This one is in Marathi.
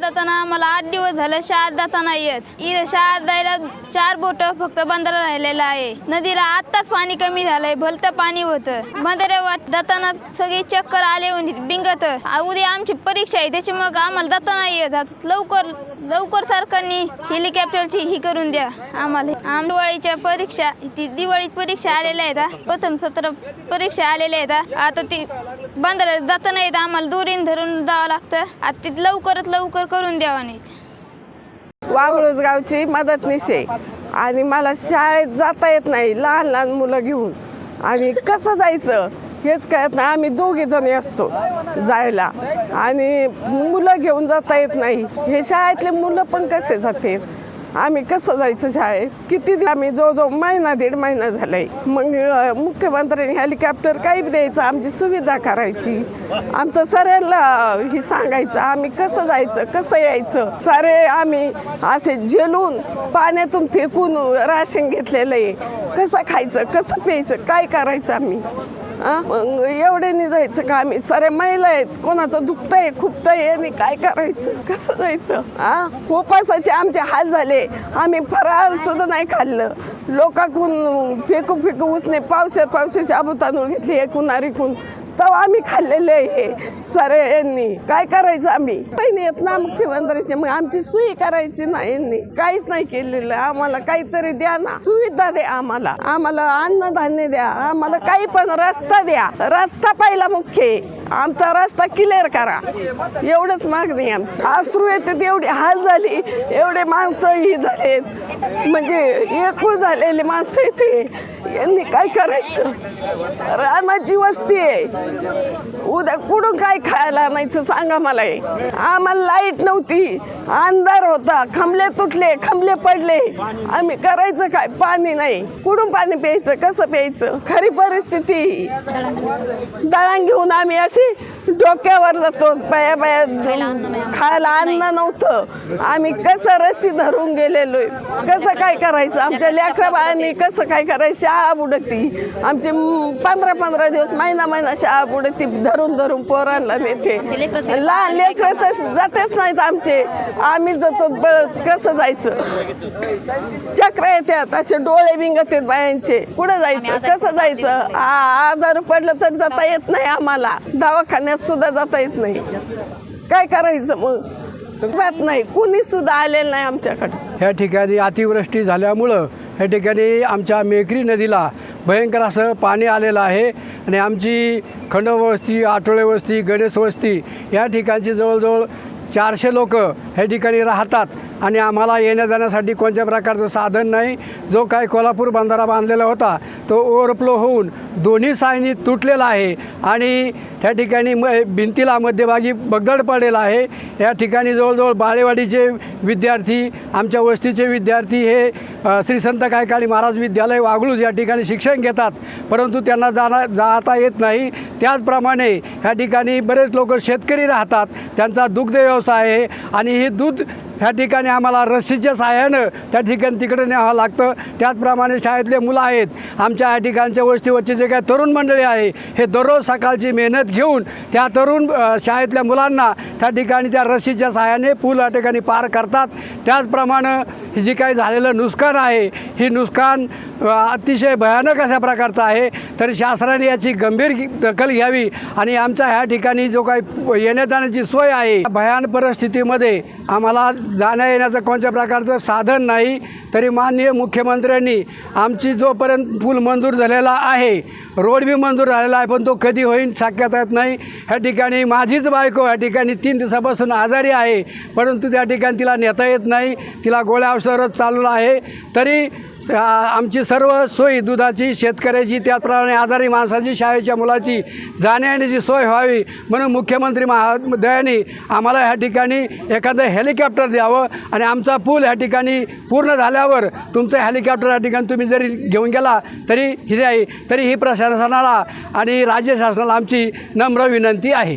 जाताना आम्हाला आठ दिवस झालं शाळेत जाताना येत. इथं शाळेत जायला चार बोट फक्त बंदला राहिलेलं आहे. नदीला आत्ताच पाणी कमी झालंय भलतं पाणी होतं. बंदरे वाट जाताना सगळी चक्कर आले बिंगत. उद्या आमची परीक्षा आहे त्याची मग आम्हाला जाताना येत. आता लवकर लवकर सरकारने हेलिकॉप्टरची ही करून द्या आम्हाला. आम दिवाळीच्या परीक्षा ती दिवाळी परीक्षा आलेल्या आहेत प्रथम सत्र परीक्षा आलेल्या आहेत आता ती बंदर जाताना येत. आम्हाला दोरीन धरून जावं लागतं. आता ती लवकरात लवकर करून द्यावा नाही. वाघळूस गावची मदतनीस आहे. आणि मला शाळेत जाता येत नाही लहान लहान मुलं घेऊन. आणि कसं जायचं हेच कळत नाही. आम्ही दोघे जणी असतो जायला. आणि मुलं घेऊन जाता येत नाही. हे शाळेतले मुलं पण कसे जाते आम्ही कसं जायचं शाळेत? किती दिवस आम्ही जवळजवळ महिना दीड महिना झालाय. मग मुख्यमंत्र्यांनी हेलिकॉप्टर काही द्यायचं आमची सुविधा करायची. आमचं सऱ्याला ही सांगायचं आम्ही कसं जायचं कसं यायचं? सारे आम्ही असे झेलून पाण्यातून फेकून राशन घेतलेलं आहे. कसं खायचं कसं प्यायचं काय करायचं आम्ही? मग एवढे नाही जायचं का आम्ही? सारे महिला आहेत. कोणाचं दुखतंय खुपतंय आणि काय करायचं? कसं जायचं? हा? उपासाचे आमचे हाल झाले. आम्ही फराळ सुद्धा नाही खाल्लं. लोकाकून फेकू फेकू उसने पावसात पावसाचे आबू तांदूळ घेतले एकूण आरीकून तेव्हा आम्ही खाल्लेले हे सारे यांनी. काय करायचं आम्ही? काही नाही येत ना मुख्यमंत्र्याचे. मग आमची सुई करायची ना यांनी. काहीच नाही केलेलं. आम्हाला काहीतरी द्या ना. सुविधा द्या आम्हाला. आम्हाला अन्नधान्य द्या. आम्हाला काही पण रस्ता द्या. रस्ता पहिला मुख्य आमचा रस्ता क्लिअर करा. एवढंच मागणी आमची. आसरू येते एवढी हाल झाली एवढे माणसं ही झालेत म्हणजे एकूण झालेली माणसं येते यांनी काय करायचं? रामाची वस्ती आहे. उद्या कुठून काय खायला आणायचं सांगा मला आम्हाला लाइट नव्हती. अंधार होता. खंबले तुटले खमले पडले. आम्ही करायचं काय? पाणी नाही. कुठून पाणी प्यायचं? कसं प्यायचं? खरी परिस्थिती. दळण घेऊन आम्ही असे डोक्यावर जातो बाया बाया खायला अन्न नव्हतं. आम्ही कसं रस्सी धरून गेलेलो. कसं काय करायचं? आमच्या लेकरा बायांनी कसं काय करायचं? शाळा बुडती. आमची पंधरा पंधरा दिवस महिना महिना शाळा बुडती. धरून धरून पोरांना नेते. लहान लेकरं तर जातेच नाहीत आमचे. आम्ही जातो बळच कसं जायचं? चक्र येतात असे डोळे बिंगत आहेत बायांचे. कुठं जायचं? कसं जायचं? आ- आजार पडलं तर जाता येत नाही आम्हाला. दवाखान्यात सुद्धा जाता येत नाही. काय करायचं मग? बात नाही. कुणी सुद्धा आलेलं नाही आमच्याकडे. ह्या ठिकाणी अतिवृष्टी झाल्यामुळं ह्या ठिकाणी आमच्या मेखरी नदीला भयंकर असं पाणी आलेलं आहे. आणि आमची खंडवस्ती आठोळे वस्ती गणेश वस्ती या ठिकाणची जवळजवळ चारशे लोक ह्या ठिकाणी राहतात. आणि आम्हाला येण्या जाण्यासाठी कोणत्या प्रकारचं साधन नाही. जो काही कोल्हापूर बंधारा बांधलेला होता तो ओव्हरफ्लो होऊन दोन्ही सायनी तुटलेला आहे. आणि त्या ठिकाणी म भिंतीला मध्यभागी बगदड पडलेला आहे. या ठिकाणी जवळजवळ बाळेवाडीचे विद्यार्थी आमच्या वस्तीचे विद्यार्थी हे श्री संत कायकाळी महाराज विद्यालय वागळूज या ठिकाणी शिक्षण घेतात. परंतु त्यांना जाणं जाता येत नाही. त्याचप्रमाणे ह्या ठिकाणी बरेच लोक शेतकरी राहतात. त्यांचा दुग्ध व्यवसाय आहे. आणि हे दूध ह्या ठिकाणी आम्हाला रस्सीच्या साह्यानं त्या ठिकाणी तिकडे न्यावं लागतं. त्याचप्रमाणे शाळेतले मुलं आहेत. आमच्या या ठिकाणच्या वस्तीवरचे जे काही तरुण मंडळी आहे हे दररोज सकाळची मेहनत घेऊन त्या तरुण शाळेतल्या मुलांना त्या ठिकाणी त्या रस्सीच्या साह्याने पूल या ठिकाणी पार करतात. त्याचप्रमाणे हे जे काही झालेलं नुकसान आहे ही नुकसान अतिशय भयानक अशा प्रकारचं आहे. तरी शासनाने याची गंभीर दखल घ्यावी आणि आमच्या ह्या ठिकाणी जो काही येण्या जाण्याची सोय आहे भयान परिस्थितीमध्ये आम्हाला जाण्या येण्याचं कोणत्या प्रकारचं साधन नाही तरी माननीय मुख्यमंत्र्यांनी आमची जोपर्यंत पूल मंजूर झालेला आहे रोड बी मंजूर झालेला आहे पण तो कधी होईल शक्यता येत नाही. ह्या ठिकाणी माझीच बायको ह्या ठिकाणी तीन दिवसापासून आजारी आहे परंतु त्या ठिकाणी तिला नेता येत नाही तिला गोळ्या औषधावरच चालू आहे. तरी स- आमची सर्व सोयी दुधाची शेतकऱ्याची त्याचप्रमाणे आजारी माणसाची शाळेच्या मुलाची जाण्या येण्याची सोय व्हावी म्हणून मुख्यमंत्री महोदयांनी आम्हाला ह्या ठिकाणी एखादं हेलिकॉप्टर द्यावं आणि आमचा पूल ह्या ठिकाणी पूर्ण झाल्यावर तुमचं हेलिकॉप्टर ह्या ठिकाणी तुम्ही जरी घेऊन गेला तरी ही नाही तरी ही प्रशासनाला आणि राज्य शासनाला आमची नम्र विनंती आहे.